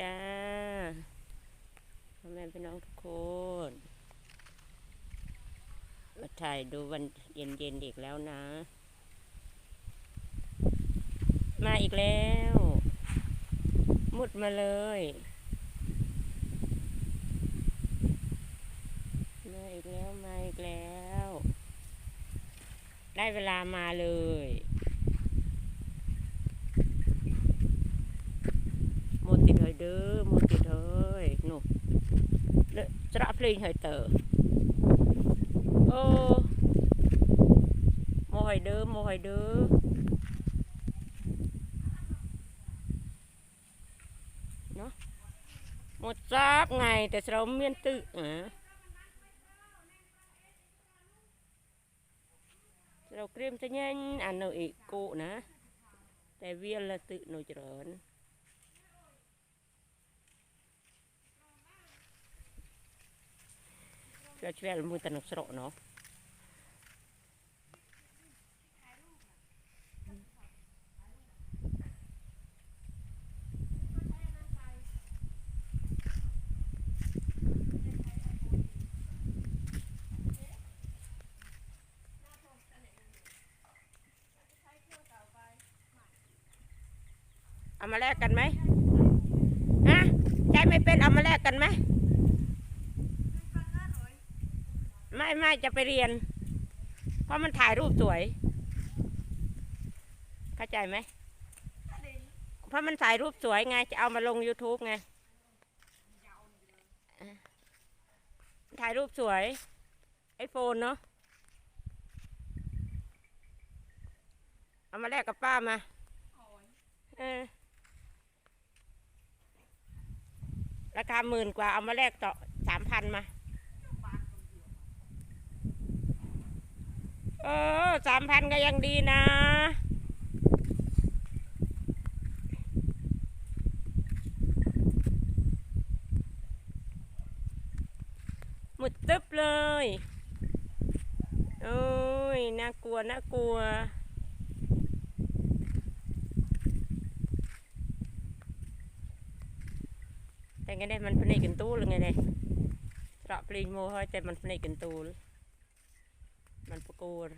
จ้าพ่อแม่พี่น้องทุกคน มาถ่ายดูวันเย็นๆอีกแล้วนะ มาอีกแล้ว มุดมาเลยมาอีกแล้วมาอีกแล้ว ได้เวลามาเลย โมติดเฮ้ยเด้อโมติดเฮ้ยหนูเลอะจะรับเพลงเฮ้ยเตอโอ้โมเฮ้ยเด้อโมเฮ้ยเด้อเนาะหมดจับไง แต่เราเมียนตึอะเราเตรียมจะ nhanh อันเอาอีกกูนะแต่เวียนละตึหนูเจริญ ช่วยช่วยมือตะนสระเนาะเอามาแลกกันไหมฮะใจไม่เป็นเอามาแลกกันไหม ไม่ไม่จะไปเรียน เพราะมันถ่ายรูปสวย เข้าใจไหม เพราะมันถ่ายรูปสวยไง จะเอามาลง YouTube ไง ถ่ายรูปสวย ไอโฟนเนาะ เอามาแลกกับป้ามา เออราคาหมื่นกว่าเอามาแลกต่อสามพันมา เออสามพันก็ยังดีนะหมดตึ๊บเลยโอ้ยน่ากลัวน่ากลัวแต่ไงได้มันพนิกันตู้หรือไงเนี่ยระปลิงโมเฮ้ยแต่มันพนิกันตู้ มันประกูร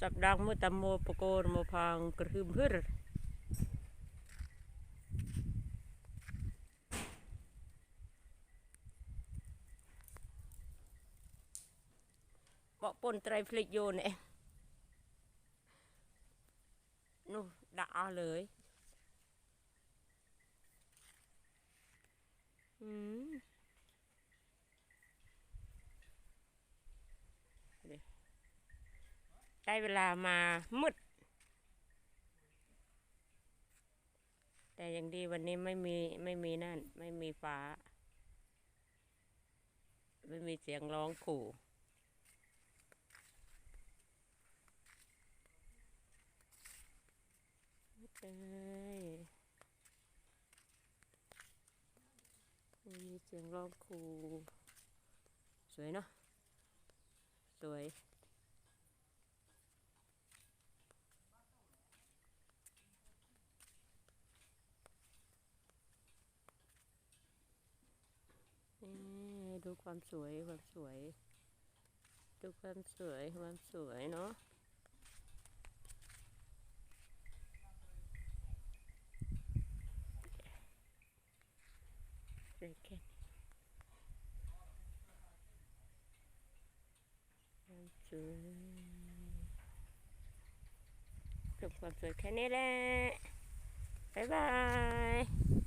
จับดังมือตำโมประกูรโมพังกระหึมพืชเบาปนไตรฟลิกโยนเองนู่นด่าเล อืมเวได้เวลามามืด แต่ยังดีวันนี้ไม่มีไม่มีนั่น ไม่มีฟ้า ไม่มีเสียงร้องขู่เอ้ย มี เสียงร้องครูสวยเนาะสวยดูความสวยความสวย ดูความสวยความสวยเนาะสวยแค่นี้ความ สวยจบความสวยแค่นี้แหละบ๊ายบาย